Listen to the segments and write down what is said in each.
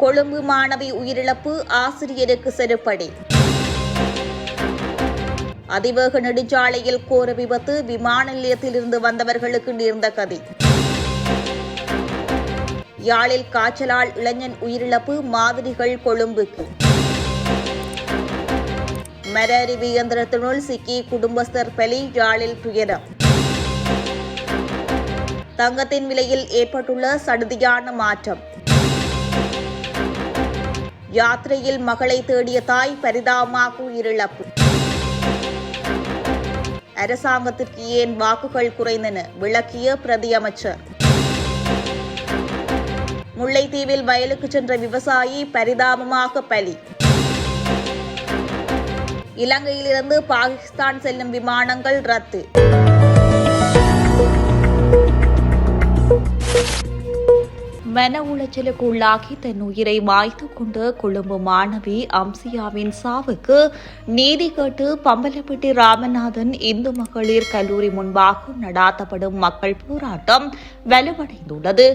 கொழும்பு மாணவி உயிரிழப்பு ஆசிரியருக்கு செருப்படி. அதிவேக நெடுஞ்சாலையில் கோர விபத்து விமான நிலையத்திலிருந்து வந்தவர்களுக்கு நேர்ந்த கதி. யாழில் காய்ச்சலால் இளைஞன் உயிரிழப்பு மாதிரிகள் கொழும்புக்கு. மரறிவு இயந்திரத்தினுள் சிக்கி குடும்பஸ்தர் பலி யாழில் துயரம். தங்கத்தின் விலையில் ஏற்பட்டுள்ள சடுதியான மாற்றம். யாத்திரையில் மகளை தேடிய தாய் பரிதாபமாக உயிரிழப்பு அரசாங்கத்திற்கு ஏன் வாக்குகள் குறைந்தன? விளக்கிய பிரதி அமைச்சர். முல்லைத்தீவில் வயலுக்கு சென்ற விவசாயி பரிதாபமாக பலி. இலங்கையிலிருந்து பாகிஸ்தான் செல்லும் விமானங்கள் ரத்து. மன உளைச்சலுக்கு உள்ளாகி தன் உயிரை மாய்த்து கொண்ட கொழும்பு மாணவி அம்சியாவின் சாவுக்கு நீதி கேட்டு பம்பலப்பட்டி ராமநாதன் இந்து மகளிர் கல்லூரி முன்பாக நடாத்தப்படும் மக்கள் போராட்டம் வலுவடைந்துள்ளது.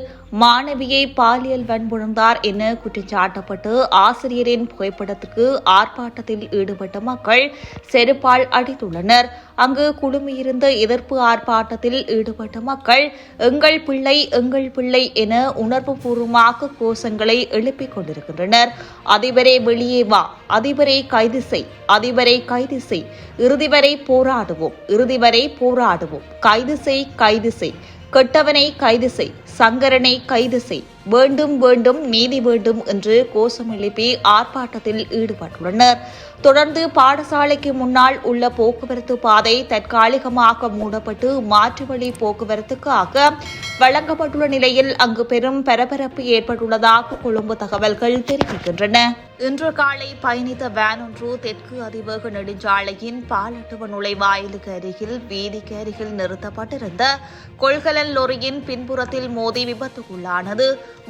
மாணவியை பாலியல் வன்புணர்ந்தார் என குற்றச்சாட்டப்பட்டு ஆசிரியரின் புகைப்படத்துக்கு ஆர்ப்பாட்டத்தில் ஈடுபட்ட மக்கள் செருப்பால் அடித்துள்ளனர். அங்கு குழுமியிருந்த எதிர்ப்பு ஆர்ப்பாட்டத்தில் ஈடுபட்ட மக்கள் எங்கள் பிள்ளை எங்கள் பிள்ளை என உணர்வுபூர்வமாக கோஷங்களை எழுப்பிக் கொண்டிருக்கின்றனர். அதிபரை வெளியே வா. அதிபரை கைது செய். அதிபரை கைது செய். இறுதி வரை போராடுவோம். இறுதி வரை போராடுவோம். கைது செய் கைது செய். கெட்டவனை கைது செய். சங்கரனை கைது செய். வேண்டும் வேண்டும் நீதி வேண்டும் என்று கோஷம் எழுப்பி ஆர்ப்பாட்டத்தில் ஈடுபட்டுள்ளனர். தொடர்ந்து பாடசாலைக்கு முன்னால் உள்ள போக்குவரத்து பாதை தற்காலிகமாக மூடப்பட்டு மாற்று வழி போக்குவரத்துக்காக வழங்கப்பட்டுள்ள நிலையில் அங்கு பெரும் பரபரப்பு ஏற்பட்டுள்ளதாக கொழும்பு தகவல்கள் தெரிவிக்கின்றன. இன்று காலை பயணித்த வேன் ஒன்று தெற்கு அதிவேக நெடுஞ்சாலையின் பாலட்டுவ நுழைவாயிலுக்கு அருகில் வீதிக்கு அருகில் நிறுத்தப்பட்டிருந்த கொள்கலன் லொரியின் பின்புறத்தில் மோதி விபத்துக்குள்ளானது.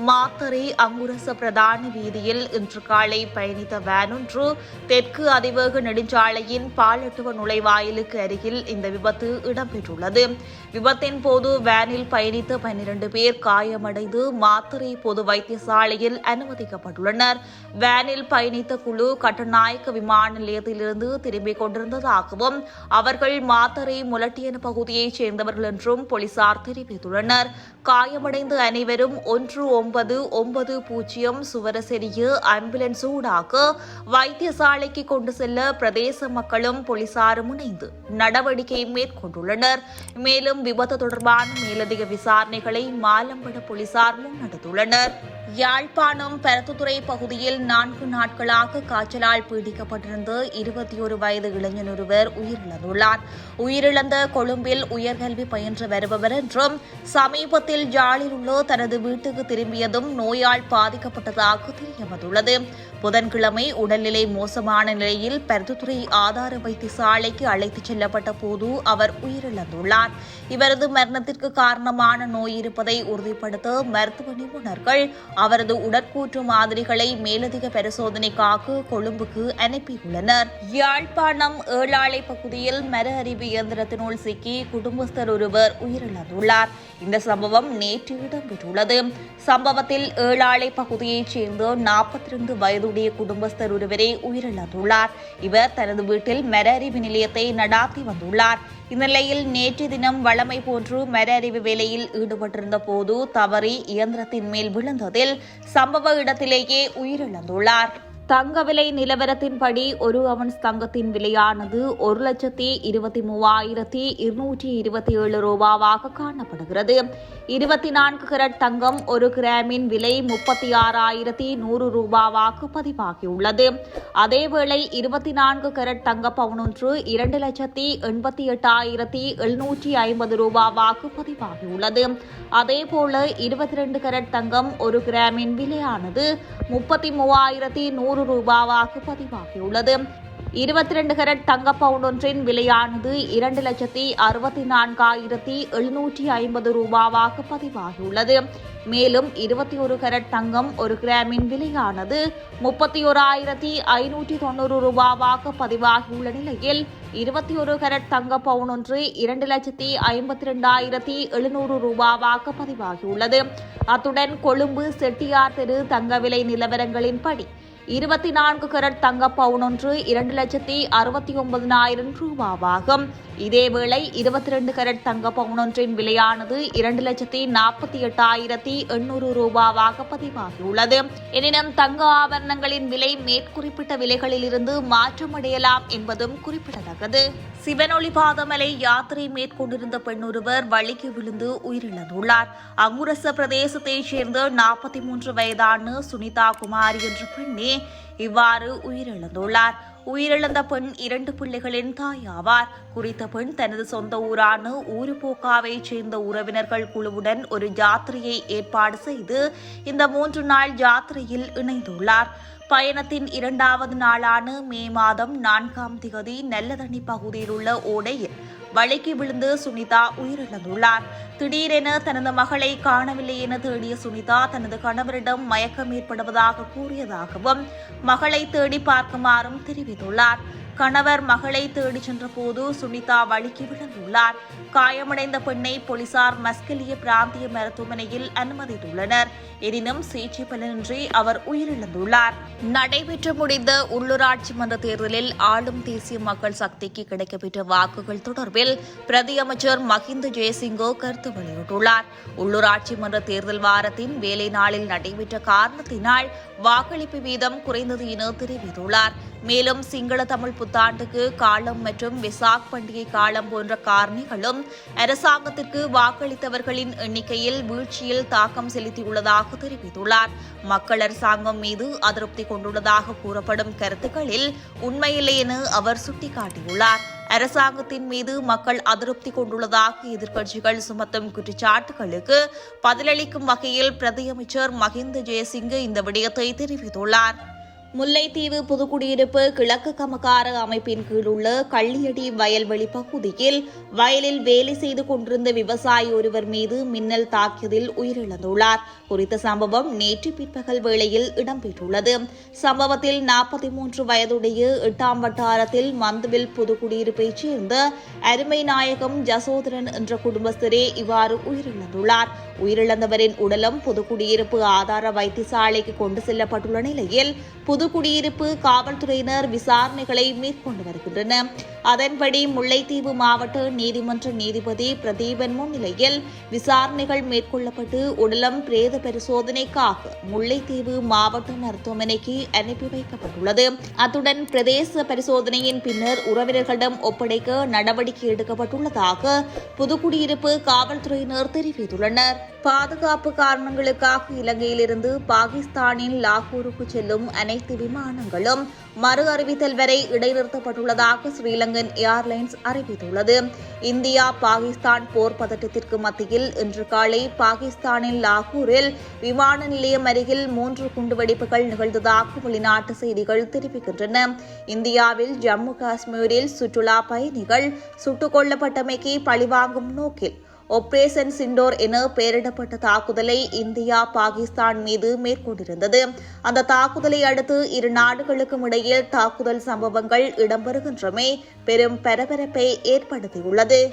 மாத்தறை அங்குரச பிரதான வீதியில் இன்று காலை பயணித்த வேன் ஒன்று தெற்கு அதிவேக நெடுஞ்சாலையின் பாலட்டுவ நுழைவாயிலுக்கு அருகில் இந்த விபத்து இடம்பெற்றுள்ளது. விபத்தின் போது வேனில் பயணித்த பன்னிரண்டு பேர் காயமடைந்து மாத்தறை பொது வைத்தியசாலையில் அனுமதிக்கப்பட்டுள்ளனர். வேனில் பயணித்த குழு கட்டநாயக்க விமான நிலையத்திலிருந்து திரும்பிக் கொண்டிருந்ததாகவும் அவர்கள் மாத்தறை முலட்டியன பகுதியைச் சேர்ந்தவர்கள் என்றும் போலீசார் தெரிவித்துள்ளனர். காயமடைந்த அனைவரும் ஒன்று ஒன்பது ஒன்பது பூஜ்ஜியம் சுவரசெரிய ஆம்புலன்ஸ் ஊடாக வைத்தியசாலைக்கு கொண்டு செல்ல பிரதேச மக்களும் போலீசாரும் இணைந்து நடவடிக்கை மேற்கொண்டுள்ளனர். மேலும் விபத்து தொடர்பான மேலதிக விசாரணைகளை மாலம்பட போலீசார் முன்னெடுத்துள்ளனர். யாழ்ப்பாணம் பரத்துத்துறை பகுதியில் நான்கு நாட்களாக காய்ச்சலால் பீடிக்கப்பட்டிருந்த இருபத்தி ஒரு வயது இளைஞன் ஒருவர் உயிரிழந்துள்ளார். உயிரிழந்த கொழும்பில் உயர்கல்வி பயின்று வருபவர் என்றும் சமீபத்தில் யாழில் உள்ள தனது வீட்டுக்கு திரும்பியதும் நோயால் பாதிக்கப்பட்டதாக தெரியவந்துள்ளது. புதன்கிழமை உடல்நிலை மோசமான நிலையில் பருத்துத்துறை ஆதார வைத்தியசாலைக்கு அழைத்துச் செல்லப்பட்ட போது அவர் உயிரிழந்துள்ளார். இவரது மரணத்திற்கு காரணமான நோய் இருப்பதை உறுதிப்படுத்த மருத்துவ நிபுணர்கள் அவரது உடற்கூற்று மாதிரிகளை மேலதிக பரிசோதனைக்காக கொழும்புக்கு அனுப்பியுள்ளனர். யாழ்ப்பாணம் ஏழாலை பகுதியில் மர அறிவு இயந்திரத்தினுள் சிக்கி குடும்பஸ்தர் ஒருவர் உயிரிழந்துள்ளார். இந்த சம்பவம் நேற்று இடம்பெற்றுள்ளது. சம்பவத்தில் ஏழாலை பகுதியைச் சேர்ந்த நாற்பத்தி ரெண்டு வயதுடைய குடும்பஸ்தர் ஒருவரே உயிரிழந்துள்ளார். இவர் தனது வீட்டில் மர அறிவு நிலையத்தை நடாத்தி வந்துள்ளார். இந்நிலையில் நேற்று தினம் வளமை போன்று மர அறிவு வேலையில் ஈடுபட்டிருந்த போது தவறி இயந்திரத்தின் மேல் விழுந்ததில் நிலையில் சம்பவ இடத்திலேயே உயிரிழந்துள்ளார். தங்க விலை நிலவரத்தின்படி ஒரு அவுன்ஸ் தங்கத்தின் விலையானது ஒரு லட்சத்தி இருபத்தி மூவாயிரத்தி இருநூற்றி இருபத்தி ஏழு ரூபாவாக காணப்படுகிறது. இருபத்தி நான்கு கிரட் தங்கம் ஒரு கிராமின் விலை முப்பத்தி ஆறாயிரத்தி நூறு ரூபாவாக பதிவாகியுள்ளது. அதேவேளை இருபத்தி நான்கு கிரட் தங்க பவுனொன்று இரண்டு லட்சத்தி எண்பத்தி எட்டாயிரத்தி எழுநூற்றி ஐம்பது ரூபாவாக பதிவாகியுள்ளது. அதேபோல இருபத்தி ரெண்டு கரட் தங்கம் ஒரு கிராமின் விலையானது முப்பத்தி மூவாயிரத்தி நூறு ரூபாவாக பதிவாகியுள்ளது. இருபத்தி ரெண்டு கரட் தங்க பவுண்ட் ஒன்றின் விலையானது இரண்டு லட்சத்தி அறுபத்தி நான்காயிரத்தி எழுநூற்றி ஐம்பது ரூபாவாக பதிவாகியுள்ளது. மேலும் இருபத்தி ஒரு கரட் தங்கம் ஒரு கிராமின் விலையானது முப்பத்தி ஓராயிரத்தி ஐநூற்றி தொண்ணூறு ரூபாவாக பதிவாகியுள்ள நிலையில் இருபத்தி ஒரு கரட் தங்க பவுன் ஒன்று இரண்டு லட்சத்தி ஐம்பத்தி ரெண்டாயிரத்தி எழுநூறு ரூபாவாக பதிவாகியுள்ளது. அத்துடன் கொழும்பு செட்டியார் தெரு தங்க விலை நிலவரங்களின்படி இருபத்தி நான்கு கரட் தங்க பவுன் ஒன்று இரண்டு லட்சத்தி அறுபத்தி ஒன்பதினாயிரம் ரூபாவாகும். இதேவேளை இருபத்தி ரெண்டு கரட் தங்க பவுன் ஒன்றின் விலையானது இரண்டு லட்சத்தி நாற்பத்தி எட்டாயிரத்தி எண்ணூறு ரூபாவாக பதிவாகியுள்ளது. எனினும் தங்க ஆபரணங்களின் விலை மேற்குறிப்பிட்ட விலைகளிலிருந்து மாற்றமடையலாம் என்பதும் குறிப்பிடத்தக்கது. சிவனொளி பாதமலை யாத்திரை மேற்கொண்டிருந்த பெண்ணொருவர் வழிக்கு விழுந்து உயிரிழந்துள்ளார். அங்குரச பிரதேசத்தைச் சேர்ந்த நாற்பத்தி மூன்று வயதான சுனிதா குமாரி என்ற பெண்ணே மட்டுமே இவ்வாறு உயிரிழந்துள்ளார். உயிரிழந்த பெண் இரண்டு பிள்ளைகளின் தாய் ஆவார். குறித்த பெண் தனது சொந்த ஊரான ஊருப்போக்காவைச் சேர்ந்த உறவினர்கள் குழுவுடன் ஒரு ஜாத்திரையை ஏற்பாடு செய்து இந்த மூன்று நாள் ஜாத்திரையில் இணைந்துள்ளார். பயணத்தின் இரண்டாவது நாளான மே மாதம் நான்காம் திகதி நல்லதண்ணி பகுதியில் உள்ள ஓடையில் வலைக்கு விழுந்து சுனிதா உயிரிழந்துள்ளார். திடீரென தனது மகளை காணவில்லை என தேடிய சுனிதா தனது கணவரிடம் மயக்கம் ஏற்படுவதாக கூறியதாகவும் மகளை தேடி பார்க்குமாறும் தெரிவித்துள்ளார். கணவர் மகளை தேடிச் சென்றபோது சுனிதா வழுக்கி விழுந்துள்ளார். காயமடைந்த பெண்ணை போலீசார் மஸ்கலிய பிராந்திய மருத்துவமனையில் அனுமதித்துள்ளனர். எனினும் சிகிச்சை பலனின்றி அவர் உயிரிழந்துள்ளார். நடைபெற்று முடிந்த உள்ளூராட்சி மன்ற தேர்தலில் ஆளும் தேசிய மக்கள் சக்திக்கு கிடைக்கப்பெற்ற வாக்குகள் தொடர்பில் பிரதி அமைச்சர் மஹிந்த ஜெயசிங்கோ கருத்து வெளியிட்டுள்ளார். உள்ளூராட்சி மன்ற தேர்தல் வாரத்தின் வேலை நாளில் நடைபெற்ற காரணத்தினால் வாக்களிப்பு வீதம் குறைந்தது என தெரிவித்துள்ளார். மேலும் சிங்கள தமிழ் புத்தாண்டுக்கு காலம் மற்றும் விசாக் பண்டிகை காலம் போன்ற காரணிகளும் அரசாங்கத்திற்கு வாக்களித்தவர்களின் எண்ணிக்கையில் வீழ்ச்சியில் தாக்கம் செலுத்தியுள்ளதாக தெரிவித்துள்ளார். மக்கள் அரசாங்கம் மீது அதிருப்தி கொண்டுள்ளதாக கூறப்படும் கருத்துக்களில் உண்மையில்லை என அவர் சுட்டிக்காட்டியுள்ளார். அரசாங்கத்தின் மீது மக்கள் அதிருப்தி கொண்டுள்ளதாக எதிர்க்கட்சிகள் சுமத்தும் குற்றச்சாட்டுகளுக்கு பதிலளிக்கும் வகையில் பிரதியமைச்சர் மஹிந்த ஜெயசிங்க இந்த விடயத்தை தெரிவித்துள்ளார். முல்லைத்தீவு புதுக்குடியிருப்பு கிழக்கு கமகார அமைப்பின் கீழ் உள்ள கள்ளியடி வயல்வெளி பகுதியில் வயலில் வேலை செய்து கொண்டிருந்த விவசாயி ஒருவர் மீது மின்னல் தாக்கியதில் உயிரிழந்துள்ளார். குறித்த சம்பவம் நேற்று பிற்பகல் வேளையில் இடம்பெற்றுள்ளது. சம்பவத்தில் நாற்பத்தி மூன்று வயதுடைய எட்டாம் வட்டாரத்தில் மந்துவில் புதுக்குடியிருப்பைச் சேர்ந்த அருமை நாயகம் ஜசோதரன் என்ற குடும்பஸ்தரே இவ்வாறு உயிரிழந்துள்ளார். உயிரிழந்தவரின் உடலம் புதுக்குடியிருப்பு ஆதார வைத்தியசாலைக்கு கொண்டு செல்லப்பட்டுள்ள நிலையில் புது புதுக்குடியிருப்பு காவல்துறையினர் விசாரணைகளை மேற்கொண்டு வருகின்றனர். அதன்படி முல்லைத்தீவு மாவட்ட நீதிமன்ற நீதிபதி பிரதீபன் முன்னிலையில் விசாரணைகள் மேற்கொள்ளப்பட்டு உடலம் பிரேத பரிசோதனைக்காக முல்லைத்தீவு மாவட்ட மருத்துவமனைக்கு அனுப்பி வைக்கப்பட்டுள்ளது. அத்துடன் பிரதேச பரிசோதனையின் பின்னர் உறவினர்களிடம் ஒப்படைக்க நடவடிக்கை எடுக்கப்பட்டுள்ளதாக புதுக்குடியிருப்பு காவல்துறையினர் தெரிவித்துள்ளனர். பாதுகாப்பு காரணங்களுக்காக இலங்கையிலிருந்து பாகிஸ்தானின் லாகூருக்கு செல்லும் அனைத்து அனைத்து விமானங்களும் மறு அறிவித்தல் வரை இடைநிறுத்தப்பட்டுள்ளதாக ஸ்ரீலங்கன் ஏர்லைன்ஸ் அறிவித்துள்ளது. இந்தியா பாகிஸ்தான் போர் பதட்டத்திற்கு மத்தியில் இன்று காலை பாகிஸ்தானின் லாகூரில் விமான நிலையம் அருகில் மூன்று குண்டுவெடிப்புகள் நிகழ்ந்ததாக வெளிநாட்டு செய்திகள் தெரிவிக்கின்றன. இந்தியாவில் ஜம்மு காஷ்மீரில் சுற்றுலா பயணிகள் சுட்டுக் கொல்லப்பட்டமைக்கு பழிவாங்கும் நோக்கில் ஒப்ரேஷன் சிண்டோர் என பெயரிடப்பட்ட தாக்குதலை இந்தியா பாகிஸ்தான் மீது மேற்கொண்டிருந்தது. அந்த தாக்குதலை அடுத்து இரு நாடுகளுக்கும் இடையில் தாக்குதல் சம்பவங்கள் இடம்பெறுகின்றமை பெரும் பரபரப்பை ஏற்படுத்தியுள்ளது.